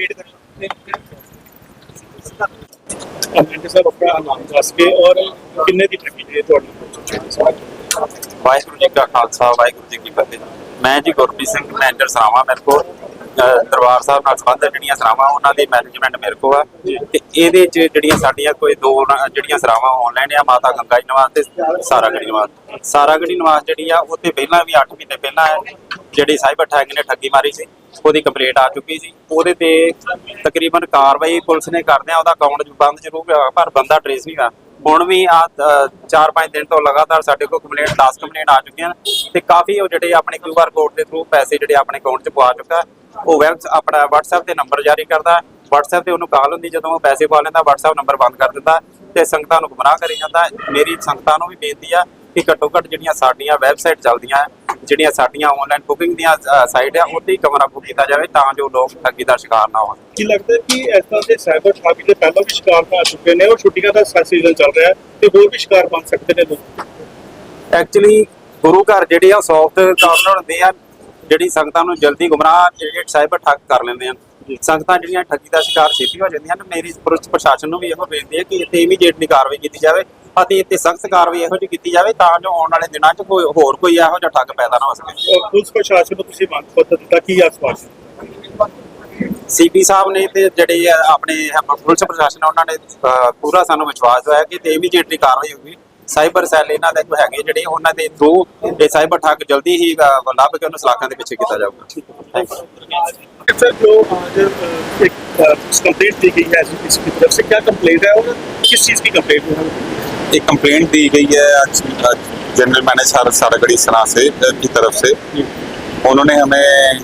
Wait ਕਰਨਾ comment sir ਆਪਣਾ ਨਾਮ ਦੱਸ ਕੇ ਔਰ ਕਿੰਨੇ ਦੀ ਪੈਕੇਜ ਹੈ ਤੁਹਾਡੀ ਵਾਹਿਗੁਰੂ ਜੀ ਕਾ ਖਾਲਸਾ ਵਾਹਿਗੁਰੂ ਜੀ ਕੀ ਫਤਿਹ ਮੈਂ ਜੀ ਗੁਰਪ੍ਰੀਤ ਸਿੰਘ ਮੈਂਟਰ ਸਰਾਵਾ ਮੇਰੇ ਕੋਲ ਦਰਬਾਰ ਸਾਹਿਬ ਨਾਲ ਸੰਬੰਧ ਜਿਹੜੀਆਂ ਸਰਾਵਾਂ ਉਹਨਾਂ ਦੀ ਮੈਨੇਜਮੈਂਟ ਮੇਰੇ ਕੋਲ ਆ। ਤੇ ਇਹਦੇ ਚ ਜਿਹੜੀਆਂ ਸਾਡੀਆਂ ਕੋਈ ਦੋ ਜਿਹੜੀਆਂ ਸਰਾਵਾਂ ਆਨਲਾਈਨ ਆ ਮਾਤਾ ਗੰਗਾ ਜੀ ਨਿਵਾਸ ਤੇ ਸਾਰਾ ਗੜੀ ਨਿਵਾਸ। ਸਾਰਾ ਗੜੀ ਨਿਵਾਸ ਜਿਹੜੀ ਆ ਉਹ ਤੇ ਪਹਿਲਾਂ ਵੀ 8 ਮਹੀਨੇ ਪਹਿਲਾਂ ਜਿਹੜੀ ਸਾਈਬਰ ਠੱਗ ਨੇ ਠੱਗੀ ਮਾਰੀ ਸੀ ਉਹਦੀ ਕੰਪਲੇਂਟ ਆ ਚੁੱਕੀ ਸੀ। ਉਹਦੇ ਤੇ ਤਕਰੀਬਨ ਕਾਰਵਾਈ ਪੁਲਿਸ ਨੇ ਕਰਦੇ ਆ ਉਹਦਾ ਅਕਾਊਂਟ ਬੰਦ ਜ਼ਰੂਰ ਹੋਇਆ ਪਰ ਬੰਦਾ ਟ੍ਰੇਸ ਨਹੀਂ ਹੋਇਆ। ਹੁਣ ਵੀ ਆ 4-5 ਦਿਨ ਤੋਂ ਲਗਾਤਾਰ ਸਾਡੇ ਕੋਲ ਕੰਪਲੇਂਟ 10 ਕੰਪਲੇਂਟ ਆ ਚੁੱਕੀਆਂ ਤੇ ਕਾਫੀ ਉਹ ਜਿਹੜੇ ਆਪਣੇ QR ਕੋਡ ਦੇ ਥਰੂ ਪੈਸੇ ਜਿਹੜੇ ਆਪਣੇ ਅਕਾਊਂਟ 'ਚ ਪਵਾ ਚੁੱਕਾ। ਉਹ ਵੈਬ ਆਪਣਾ WhatsApp ਤੇ ਨੰਬਰ ਜਾਰੀ ਕਰਦਾ। WhatsApp ਤੇ ਉਹਨੂੰ ਕਾਲ ਹੁੰਦੀ ਜਦੋਂ ਉਹ ਪੈਸੇ ਪਵਾ ਲੈਂਦਾ WhatsApp ਨੰਬਰ ਬੰਦ ਕਰ ਦਿੰਦਾ ਤੇ ਸੰਗਤਾਂ ਨੂੰ ਗੁੰਮਰਾਹ ਕਰੀ ਜਾਂਦਾ। ਮੇਰੀ ਸੰਗਤਾਂ ਨੂੰ ਵੀ ਬੇਨਤੀ ਆ ਕਿ ਘੱਟੋ ਘੱਟ ਜਿਹੜੀਆਂ ਸਾਡੀਆਂ ਵੈਬਸਾਈਟ ਚੱਲਦੀਆਂ ਜਿਹੜੀਆਂ ਸਾਡੀਆਂ ਆਨਲਾਈਨ ਬੁਕਿੰਗ ਦੀਆਂ ਸਾਈਟ ਆ ਉੱਤੇ ਹੀ ਕਮਰਾ ਬੁੱਕ ਕੀਤਾ ਜਾਵੇ ਤਾਂ ਜੋ ਲੋਕ ਠੱਗੀ ਦਾ ਸ਼ਿਕਾਰ ਨਾ ਹੋਣ। ਕੀ ਲੱਗਦਾ ਕਿ ਇਸ ਤਰ੍ਹਾਂ ਦੇ ਸਾਈਬਰ ਠੱਗੀ ਦੇ ਪਹਿਲਾਂ ਵੀ ਸ਼ਿਕਾਰ ਪਾ ਚੁੱਕੇ ਨੇ ਔਰ ਛੁੱਟੀਆਂ ਦਾ ਸੀਜ਼ਨ ਚੱਲ ਰਿਹਾ ਤੇ ਹੋਰ ਵੀ ਸ਼ਿਕਾਰ ਬਣ ਸਕਦੇ ਨੇ ਲੋਕ? ਐਕਚੁਅਲੀ ਗੁਰੂ ਘਰ ਜਿਹੜੇ ਆ ਸੌਫਟ ਕਾਰਨਰ ਹੁੰਦੇ ਆ ਜਿਹੜੀ ਸੰਗਤਾਂ ਨੂੰ ਜਲਦੀ ਗੁੰਮਰਾਹ ਜਿਹੜੇ ਸਾਈਬਰ ਠੱਗ ਕਰ ਲੈਂਦੇ ਹਨ। ਸੰਗਤਾਂ ਜਿਹੜੀਆਂ ਠੱਗੀ ਦਾ ਸ਼ਿਕਾਰ ਛੇਤੀ ਹੋ ਜਾਂਦੀਆਂ ਨੇ ਮੇਰੀ ਪੁਲਿਸ ਪ੍ਰਸ਼ਾਸਨ ਨੂੰ ਵੀ ਇਹੋ ਬੇਨਤੀ ਹੈ ਕਿ ਇੱਥੇ ਇਮੀਡੀਏਟਲੀ ਕਾਰਵਾਈ ਕੀਤੀ ਜਾਵੇ ਅਤੇ ਇੱਥੇ ਸਖਤ ਕਾਰਵਾਈ ਇਹੋ ਜਿਹੀ ਕੀਤੀ ਜਾਵੇ ਤਾਂ ਜੋ ਆਉਣ ਵਾਲੇ ਦਿਨਾਂ 'ਚ ਕੋਈ ਹੋਰ ਕੋਈ ਇਹੋ ਜਿਹਾ ਠੱਗ ਪੈਦਾ ਨਾ ਹੋ ਸਕੇ। ਪੁਲਿਸ ਪ੍ਰਸ਼ਾਸਨ ਨੂੰ ਤੁਸੀਂ ਮੰਗ ਪੱਤਰ ਦਿੱਤਾ ਕੀ ਆਸਵਾਸ ਸੀਪੀ ਸਾਹਿਬ ਨੇ ਤੇ ਜਿਹੜੇ ਆਪਣੇ ਪੁਲਿਸ ਪ੍ਰਸ਼ਾਸਨ ਉਹਨਾਂ ਨੇ ਪੂਰਾ ਸਾਨੂੰ ਵਿਸ਼ਵਾਸ ਹੋਇਆ ਕਿ ਤੇ ਇਮੀਡੀਏਟਲੀ ਕਾਰਵਾਈ ਹੋਊਗੀ। ਸਾਈਬਰ ਸੈੱਲ ਇਹਨਾਂ ਦੇ ਜੋ ਹੈਗੇ ਜਿਹੜੇ ਉਹਨਾਂ ਦੇ ਥਰੂ ਇਹ ਸਾਈਬਰ ਠੱਗ ਜਲਦੀ ਹੀ ਅਹ, ਲੱਭ ਕੇ ਉਹਨੂੰ ਸਲਾਖਾਂ ਦੇ ਪਿੱਛੇ ਕੀਤਾ ਜਾਊਗਾ ਥੈਂਕ ਯੂ सर जो आज अ, एक कंप्लेंट दी गई है इसकी तरफ से क्या कंप्लेंट है और किस चीज़ की कंप्लेंट है एक कंप्लेंट दी गई है आज आज जनरल मैनेजर सारागढ़ी सना से की तरफ से उन्होंने हमें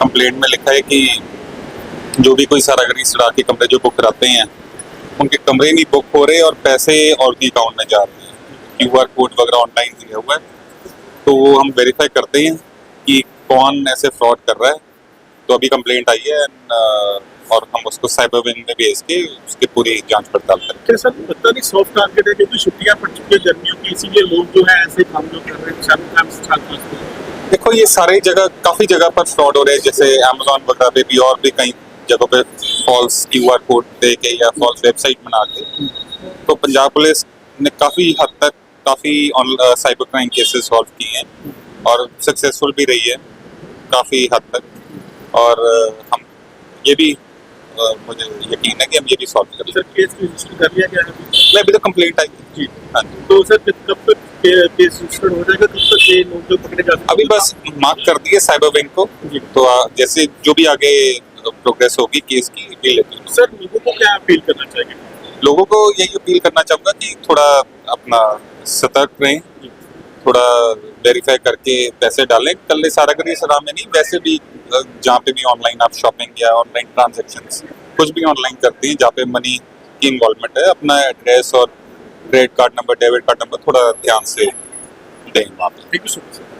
कंप्लेंट में लिखा है कि जो भी कोई सारागढ़ी सड़ा के कमरे जो बुक कराते हैं उनके कमरे नहीं बुक हो रहे और पैसे और की अकाउंट में जा रहे हैं क्यू आर कोड वगैरह ऑनलाइन दिया हुआ है। तो वो हम वेरीफाई करते हैं कि कौन ऐसे फ्रॉड कर रहा है। तो अभी कंप्लेंट आई है and, uh, और हम उसको साइबर विंग में भेज के उसकी पूरी जाँच पड़ताल करें क्या सर पता नहीं सॉफ्ट टारगेट है क्योंकि छुट्टियाँ पड़ चुकी है गर्मियों की इसीलिए लोग जो है ऐसे काम कर रहे हैं से छात्र देखो ये सारी जगह काफ़ी जगह पर फ्रॉड हो रहे हैं जैसे अमेजोन वगैरह पे भी और भी कई जगहों पे फॉल्स क्यू आर कोड दे के या फॉल्स वेबसाइट बना के। तो पंजाब पुलिस ने काफ़ी हद तक काफ़ी साइबर क्राइम केसेस सॉल्व किए हैं और सक्सेसफुल भी रही है काफ़ी हद तक। और हम ये भी मुझे यकीन है कि हम ये भी सॉल्व कर सर केस रजिस्टर कर लिया गया अभी? मैं अभी तो कंप्लेंट आई थी। जी। हाँ तो सर कब तक केस रजिस्टर हो जाएगा कब तक ये लोग जो पकड़े जाते अभी बस मार्क कर दिए साइबर बैंक को। तो आ, जैसे जो भी आगे प्रोग्रेस होगी केस की सर लोगों को क्या अपील करना चाहिए? लोगों को यही अपील करना चाहूँगा कि थोड़ा अपना सतर्क रहें थोड़ा वेरीफाई करके पैसे डालें कल सारा करिए सलाह में नहीं वैसे भी अ, जहाँ पे भी ऑनलाइन आप शॉपिंग या ऑनलाइन ट्रांजेक्शन कुछ भी ऑनलाइन करते हैं जहाँ पे मनी की इन्वॉल्वमेंट है अपना एड्रेस और credit card number debit card number थोड़ा ध्यान से दें वहाँ पे thank you so much sir